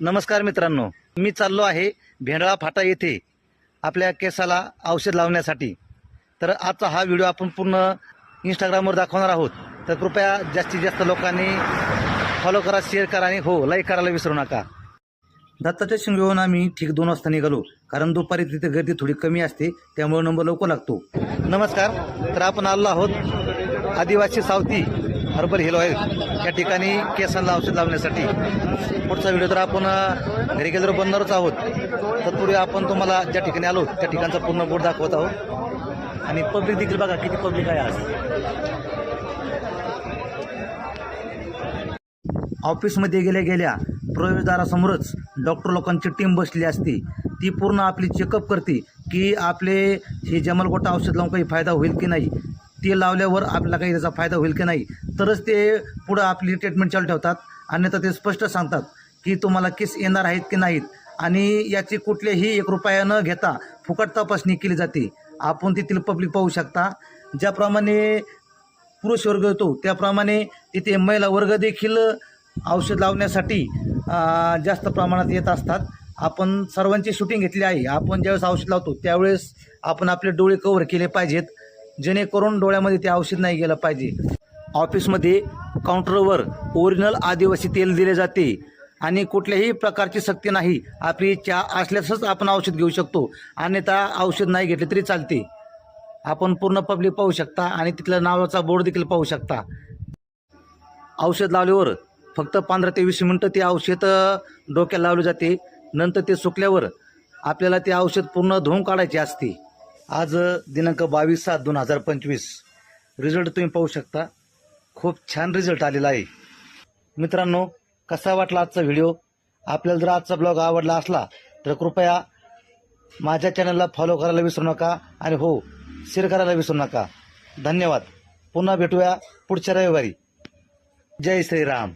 नमस्कार मित्रांनो मी चाललो आहे भेंडळा फाटा येथे आपल्या केसाला औषध लावण्यासाठी. तर आजचा हा व्हिडिओ आपण पूर्ण इंस्टाग्रामवर दाखवणार आहोत. तर कृपया जास्तीत जास्त लोकांनी फॉलो करा शेअर करा आणि हो लाईक करायला विसरू नका. दत्ताच्या शिंगेहून आम्ही ठीक दोन वाजता निघालो. कारण दुपारी तिथे गर्दी थोडी कमी असते त्यामुळे नंबर लवकर लागतो. नमस्कार तर आपण आलो आहोत आदिवासी सावती. हर्बल हिल ऑइल या ठिकाणी केसांना औषध लावण्यासाठी. पुढचा व्हिडिओ तर आपण अ, घरी गेल्यावर बनणारच आहोत. तत्पूर्वी आपण तुम्हाला ज्या ठिकाणी आलो त्या ठिकाणचा पूर्ण बोर्ड दाखवत आहोत. आणि पब्लिक देखील बघा किती पब्लिक आहे आज. ऑफिसमध्ये गेल्या गेल्या प्रवेशद्वारासमोरच डॉक्टर लोकांची टीम बसली असते. ती पूर्ण आपली चेकअप करते की आपले हे जमलगोटा औषध लावून काही फायदा होईल की नाही. ते लावल्यावर आपल्याला काही त्याचा फायदा होईल की नाही? तरच ते पुढं आपली ट्रीटमेंट चालू ठेवतात. अन्यथा ते स्पष्ट सांगतात की तुम्हाला केस येणार आहेत की नाहीत. आणि याची कुठलेही एक रुपया न घेता फुकट तपासणी केली जाते. आपण तेथील पब्लिक पाहू शकता. ज्याप्रमाणे पुरुष वर्ग येतो त्याप्रमाणे तिथे महिला वर्ग देखील औषध लावण्यासाठी जास्त प्रमाणात येत असतात. आपण सर्वांची शूटिंग घेतली आहे. आपण ज्यावेळेस औषध लावतो त्यावेळेस आपण आपले डोळे कवर केले पाहिजेत. जेणेकरून डोळ्यामध्ये ते औषध नाही गेलं पाहिजे. ऑफिसमध्ये काउंटरवर ओरिजिनल आदिवासी तेल दिले जाते आणि कुठल्याही प्रकारची सक्ती नाही. आपली चहा असल्यासच आपण औषध घेऊ शकतो. अन्यथा औषध नाही घेतले तरी चालते. आपण पूर्ण पब्लिक पाहू शकता आणि तिथल्या नावाचा बोर्ड देखील पाहू शकता. औषध लावल्यावर फक्त पंधरा ते वीस मिनटं ते औषध डोक्याला लावले जाते. नंतर ते सुकल्यावर आपल्याला ते औषध पूर्ण धुवून काढायचे असते. आज दिनांक बावीस सात दोन हजार पंचवीस. रिझल्ट तुम्ही पाहू शकता. खूप छान रिझल्ट आलेला आहे. मित्रांनो कसा वाटला आजचा व्हिडिओ आपल्याला जर आजचा ब्लॉग आवडला असला तर कृपया माझ्या चॅनलला फॉलो करायला विसरू नका आणि हो शेअर करायला विसरू नका. धन्यवाद. पुन्हा भेटूया पुढच्या रविवारी. जय श्रीराम.